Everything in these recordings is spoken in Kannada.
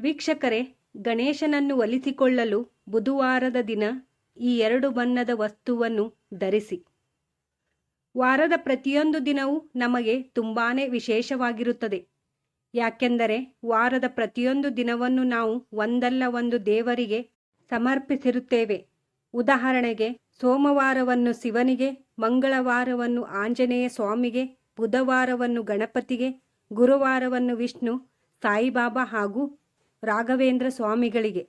ವೀಕ್ಷಕರೇ, ಗಣೇಶನನ್ನು ಒಲಿಸಿಕೊಳ್ಳಲು ಬುಧವಾರದ ದಿನ ಈ ಎರಡು ಬಣ್ಣದ ವಸ್ತುವನ್ನು ಧರಿಸಿ. ವಾರದ ಪ್ರತಿಯೊಂದು ದಿನವೂ ನಮಗೆ ತುಂಬಾನೇ ವಿಶೇಷವಾಗಿರುತ್ತದೆ. ಯಾಕೆಂದರೆ ವಾರದ ಪ್ರತಿಯೊಂದು ದಿನವನ್ನು ನಾವು ಒಂದಲ್ಲ ಒಂದು ದೇವರಿಗೆ ಸಮರ್ಪಿಸಿರುತ್ತೇವೆ. ಉದಾಹರಣೆಗೆ, ಸೋಮವಾರವನ್ನು ಶಿವನಿಗೆ, ಮಂಗಳವಾರವನ್ನು ಆಂಜನೇಯ ಸ್ವಾಮಿಗೆ, ಬುಧವಾರವನ್ನು ಗಣಪತಿಗೆ, ಗುರುವಾರವನ್ನು ವಿಷ್ಣು, ಸಾಯಿಬಾಬಾ ಹಾಗೂ ರಾಘವೇಂದ್ರ ಸ್ವಾಮಿಗಳಿಗೆ,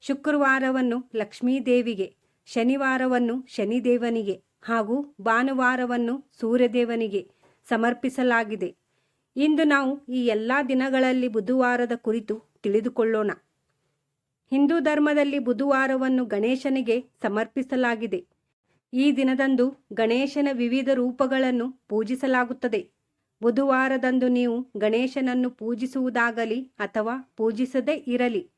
ಶುಕ್ರವಾರವನ್ನು ಲಕ್ಷ್ಮೀದೇವಿಗೆ, ಶನಿವಾರವನ್ನು ಶನಿದೇವನಿಗೆ ಹಾಗೂ ಭಾನುವಾರವನ್ನು ಸೂರ್ಯದೇವನಿಗೆ ಸಮರ್ಪಿಸಲಾಗಿದೆ. ಇಂದು ನಾವು ಈ ಎಲ್ಲ ದಿನಗಳಲ್ಲಿ ಬುಧವಾರದ ಕುರಿತು ತಿಳಿದುಕೊಳ್ಳೋಣ. ಹಿಂದೂ ಧರ್ಮದಲ್ಲಿ ಬುಧವಾರವನ್ನು ಗಣೇಶನಿಗೆ ಸಮರ್ಪಿಸಲಾಗಿದೆ. ಈ ದಿನದಂದು ಗಣೇಶನ ವಿವಿಧ ರೂಪಗಳನ್ನು ಪೂಜಿಸಲಾಗುತ್ತದೆ. ಬುಧವಾರದಂದು ನೀವು ಗಣೇಶನನ್ನು ಪೂಜಿಸುವುದಾಗಲಿ ಅಥವಾ ಪೂಜಿಸದೇ ಇರಲಿ.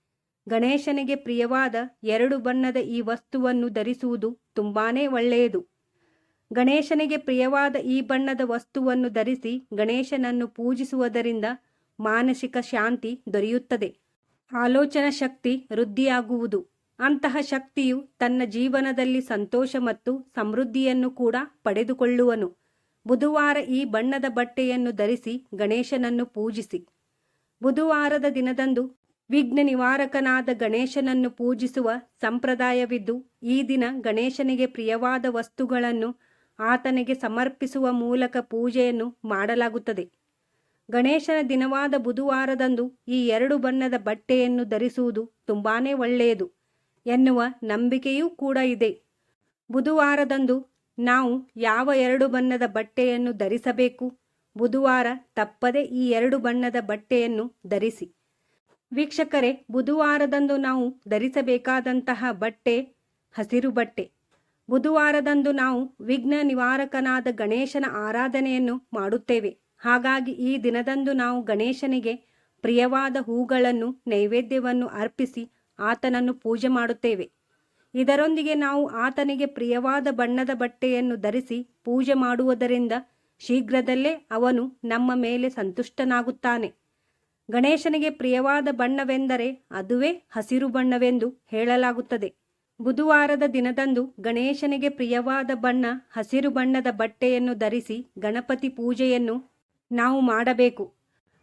ಗಣೇಶನಿಗೆ ಪ್ರಿಯವಾದ ಎರಡು ಬಣ್ಣದ ಈ ವಸ್ತುವನ್ನು ಧರಿಸುವುದು ತುಂಬಾನೇ ಒಳ್ಳೆಯದು. ಗಣೇಶನಿಗೆ ಪ್ರಿಯವಾದ ಈ ಬಣ್ಣದ ವಸ್ತುವನ್ನು ಧರಿಸಿ ಗಣೇಶನನ್ನು ಪೂಜಿಸುವುದರಿಂದ ಮಾನಸಿಕ ಶಾಂತಿ ದೊರೆಯುತ್ತದೆ. ಆಲೋಚನಾ ಶಕ್ತಿ ವೃದ್ಧಿಯಾಗುವುದು. ಅಂತಹ ಶಕ್ತಿಯು ತನ್ನ ಜೀವನದಲ್ಲಿ ಸಂತೋಷ ಮತ್ತು ಸಮೃದ್ಧಿಯನ್ನು ಕೂಡ ಪಡೆದುಕೊಳ್ಳುವನು. ಬುಧವಾರ ಈ ಬಣ್ಣದ ಬಟ್ಟೆಯನ್ನು ಧರಿಸಿ ಗಣೇಶನನ್ನು ಪೂಜಿಸಿ. ಬುಧವಾರದ ದಿನದಂದು ವಿಘ್ನ ನಿವಾರಕನಾದ ಗಣೇಶನನ್ನು ಪೂಜಿಸುವ ಸಂಪ್ರದಾಯವಿದ್ದು, ಈ ದಿನ ಗಣೇಶನಿಗೆ ಪ್ರಿಯವಾದ ವಸ್ತುಗಳನ್ನು ಆತನಿಗೆ ಸಮರ್ಪಿಸುವ ಮೂಲಕ ಪೂಜೆಯನ್ನು ಮಾಡಲಾಗುತ್ತದೆ. ಗಣೇಶನ ದಿನವಾದ ಬುಧವಾರದಂದು ಈ ಎರಡು ಬಣ್ಣದ ಬಟ್ಟೆಯನ್ನು ಧರಿಸುವುದು ತುಂಬಾನೇ ಒಳ್ಳೆಯದು ಎನ್ನುವ ನಂಬಿಕೆಯೂ ಕೂಡ ಇದೆ. ಬುಧವಾರದಂದು ನಾವು ಯಾವ ಎರಡು ಬಣ್ಣದ ಬಟ್ಟೆಯನ್ನು ಧರಿಸಬೇಕು? ಬುಧವಾರ ತಪ್ಪದೆ ಈ ಎರಡು ಬಣ್ಣದ ಬಟ್ಟೆಯನ್ನು ಧರಿಸಿ. ವೀಕ್ಷಕರೇ, ಬುಧವಾರದಂದು ನಾವು ಧರಿಸಬೇಕಾದಂತಹ ಬಟ್ಟೆ ಹಸಿರು ಬಟ್ಟೆ. ಬುಧವಾರದಂದು ನಾವು ವಿಘ್ನ ನಿವಾರಕನಾದ ಗಣೇಶನ ಆರಾಧನೆಯನ್ನು ಮಾಡುತ್ತೇವೆ. ಹಾಗಾಗಿ ಈ ದಿನದಂದು ನಾವು ಗಣೇಶನಿಗೆ ಪ್ರಿಯವಾದ ಹೂಗಳನ್ನು, ನೈವೇದ್ಯವನ್ನು ಅರ್ಪಿಸಿ ಆತನನ್ನು ಪೂಜೆ ಮಾಡುತ್ತೇವೆ. ಇದರೊಂದಿಗೆ ನಾವು ಆತನಿಗೆ ಪ್ರಿಯವಾದ ಬಣ್ಣದ ಬಟ್ಟೆಯನ್ನು ಧರಿಸಿ ಪೂಜೆ ಮಾಡುವುದರಿಂದ ಶೀಘ್ರದಲ್ಲೇ ಅವನು ನಮ್ಮ ಮೇಲೆ ಸಂತುಷ್ಟನಾಗುತ್ತಾನೆ. ಗಣೇಶನಿಗೆ ಪ್ರಿಯವಾದ ಬಣ್ಣವೆಂದರೆ ಅದುವೇ ಹಸಿರು ಬಣ್ಣವೆಂದು ಹೇಳಲಾಗುತ್ತದೆ. ಬುಧವಾರದ ದಿನದಂದು ಗಣೇಶನಿಗೆ ಪ್ರಿಯವಾದ ಬಣ್ಣ ಹಸಿರು ಬಣ್ಣದ ಬಟ್ಟೆಯನ್ನು ಧರಿಸಿ ಗಣಪತಿ ಪೂಜೆಯನ್ನು ನಾವು ಮಾಡಬೇಕು.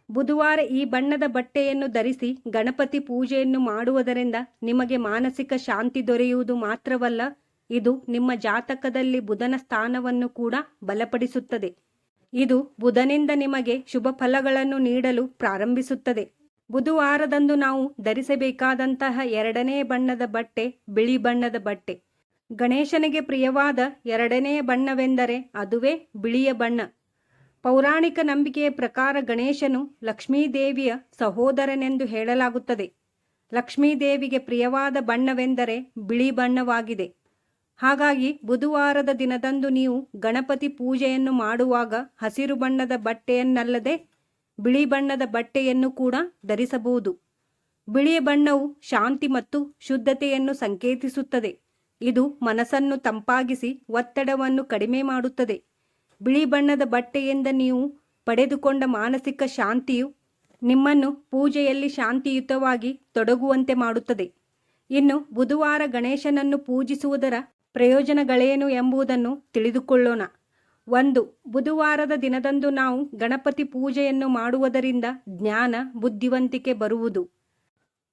ಬುಧವಾರ ಈ ಬಣ್ಣದ ಬಟ್ಟೆಯನ್ನು ಧರಿಸಿ ಗಣಪತಿ ಪೂಜೆಯನ್ನು ಮಾಡುವುದರಿಂದ ನಿಮಗೆ ಮಾನಸಿಕ ಶಾಂತಿ ದೊರೆಯುವುದು ಮಾತ್ರವಲ್ಲ, ಇದು ನಿಮ್ಮ ಜಾತಕದಲ್ಲಿ ಬುಧನ ಸ್ಥಾನವನ್ನು ಕೂಡ ಬಲಪಡಿಸುತ್ತದೆ. ಇದು ಬುಧನಿಂದ ನಿಮಗೆ ಶುಭ ಫಲಗಳನ್ನು ನೀಡಲು ಪ್ರಾರಂಭಿಸುತ್ತದೆ. ಬುಧವಾರದಂದು ನಾವು ಧರಿಸಬೇಕಾದಂತಹ ಎರಡನೇ ಬಣ್ಣದ ಬಟ್ಟೆ ಬಿಳಿ ಬಣ್ಣದ ಬಟ್ಟೆ. ಗಣೇಶನಿಗೆ ಪ್ರಿಯವಾದ ಎರಡನೇ ಬಣ್ಣವೆಂದರೆ ಅದುವೇ ಬಿಳಿಯ ಬಣ್ಣ. ಪೌರಾಣಿಕ ನಂಬಿಕೆಯ ಪ್ರಕಾರ ಗಣೇಶನು ಲಕ್ಷ್ಮೀದೇವಿಯ ಸಹೋದರನೆಂದು ಹೇಳಲಾಗುತ್ತದೆ. ಲಕ್ಷ್ಮೀದೇವಿಗೆ ಪ್ರಿಯವಾದ ಬಣ್ಣವೆಂದರೆ ಬಿಳಿ ಬಣ್ಣವಾಗಿದೆ. ಹಾಗಾಗಿ ಬುಧವಾರದ ದಿನದಂದು ನೀವು ಗಣಪತಿ ಪೂಜೆಯನ್ನು ಮಾಡುವಾಗ ಹಸಿರು ಬಣ್ಣದ ಬಟ್ಟೆಯನ್ನಲ್ಲದೆ ಬಿಳಿ ಬಣ್ಣದ ಬಟ್ಟೆಯನ್ನು ಕೂಡ ಧರಿಸಬಹುದು. ಬಿಳಿಯ ಬಣ್ಣವು ಶಾಂತಿ ಮತ್ತು ಶುದ್ಧತೆಯನ್ನು ಸಂಕೇತಿಸುತ್ತದೆ. ಇದು ಮನಸ್ಸನ್ನು ತಂಪಾಗಿಸಿ ಒತ್ತಡವನ್ನು ಕಡಿಮೆ ಮಾಡುತ್ತದೆ. ಬಿಳಿ ಬಣ್ಣದ ಬಟ್ಟೆಯಿಂದ ನೀವು ಪಡೆದುಕೊಂಡ ಮಾನಸಿಕ ಶಾಂತಿಯು ನಿಮ್ಮನ್ನು ಪೂಜೆಯಲ್ಲಿ ಶಾಂತಿಯುತವಾಗಿ ತೊಡಗುವಂತೆ ಮಾಡುತ್ತದೆ. ಇನ್ನು ಬುಧವಾರ ಗಣೇಶನನ್ನು ಪೂಜಿಸುವುದರ ಪ್ರಯೋಜನಗಳೇನು ಎಂಬುದನ್ನು ತಿಳಿದುಕೊಳ್ಳೋಣ. ಒಂದು, ಬುಧವಾರದ ದಿನದಂದು ನಾವು ಗಣಪತಿ ಪೂಜೆಯನ್ನು ಮಾಡುವುದರಿಂದ ಜ್ಞಾನ, ಬುದ್ಧಿವಂತಿಕೆ ಬರುವುದು.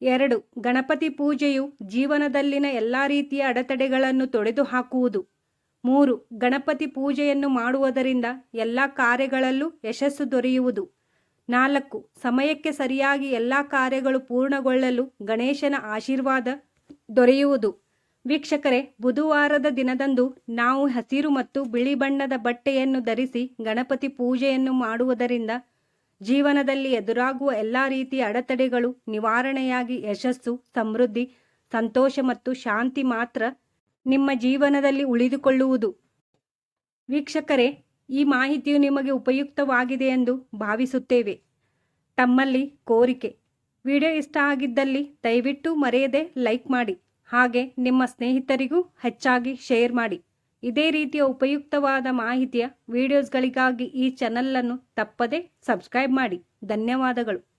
ಎರಡು, ಗಣಪತಿ ಪೂಜೆಯು ಜೀವನದಲ್ಲಿನ ಎಲ್ಲ ರೀತಿಯ ಅಡೆತಡೆಗಳನ್ನು ತೊಡೆದುಹಾಕುವುದು. ಮೂರು, ಗಣಪತಿ ಪೂಜೆಯನ್ನು ಮಾಡುವುದರಿಂದ ಎಲ್ಲ ಕಾರ್ಯಗಳಲ್ಲೂ ಯಶಸ್ಸು ದೊರೆಯುವುದು. ನಾಲ್ಕು, ಸಮಯಕ್ಕೆ ಸರಿಯಾಗಿ ಎಲ್ಲ ಕಾರ್ಯಗಳು ಪೂರ್ಣಗೊಳ್ಳಲು ಗಣೇಶನ ಆಶೀರ್ವಾದ ದೊರೆಯುವುದು. ವೀಕ್ಷಕರೇ, ಬುಧವಾರದ ದಿನದಂದು ನಾವು ಹಸಿರು ಮತ್ತು ಬಿಳಿ ಬಣ್ಣದ ಬಟ್ಟೆಯನ್ನು ಧರಿಸಿ ಗಣಪತಿ ಪೂಜೆಯನ್ನು ಮಾಡುವುದರಿಂದ ಜೀವನದಲ್ಲಿ ಎದುರಾಗುವ ಎಲ್ಲ ರೀತಿಯ ಅಡೆತಡೆಗಳು ನಿವಾರಣೆಯಾಗಿ ಯಶಸ್ಸು, ಸಮೃದ್ಧಿ, ಸಂತೋಷ ಮತ್ತು ಶಾಂತಿ ಮಾತ್ರ ನಿಮ್ಮ ಜೀವನದಲ್ಲಿ ಉಳಿದುಕೊಳ್ಳುವುದು. ವೀಕ್ಷಕರೇ, ಈ ಮಾಹಿತಿಯು ನಿಮಗೆ ಉಪಯುಕ್ತವಾಗಿದೆ ಎಂದು ಭಾವಿಸುತ್ತೇವೆ. ತಮ್ಮಲ್ಲಿ ಕೋರಿಕೆ. ವಿಡಿಯೋ ಇಷ್ಟ ಆಗಿದ್ದಲ್ಲಿ ದಯವಿಟ್ಟು ಮರೆಯದೆ ಲೈಕ್ ಮಾಡಿ. ಹಾಗೆ ನಿಮ್ಮ ಸ್ನೇಹಿತರಿಗೂ ಹೆಚ್ಚಾಗಿ ಶೇರ್ ಮಾಡಿ. ಇದೇ ರೀತಿಯ ಉಪಯುಕ್ತವಾದ ಮಾಹಿತಿಯ ವಿಡಿಯೋಸ್ಗಳಿಗಾಗಿ ಈ ಚಾನಲನ್ನು ತಪ್ಪದೆ ಸಬ್ಸ್ಕ್ರೈಬ್ ಮಾಡಿ. ಧನ್ಯವಾದಗಳು.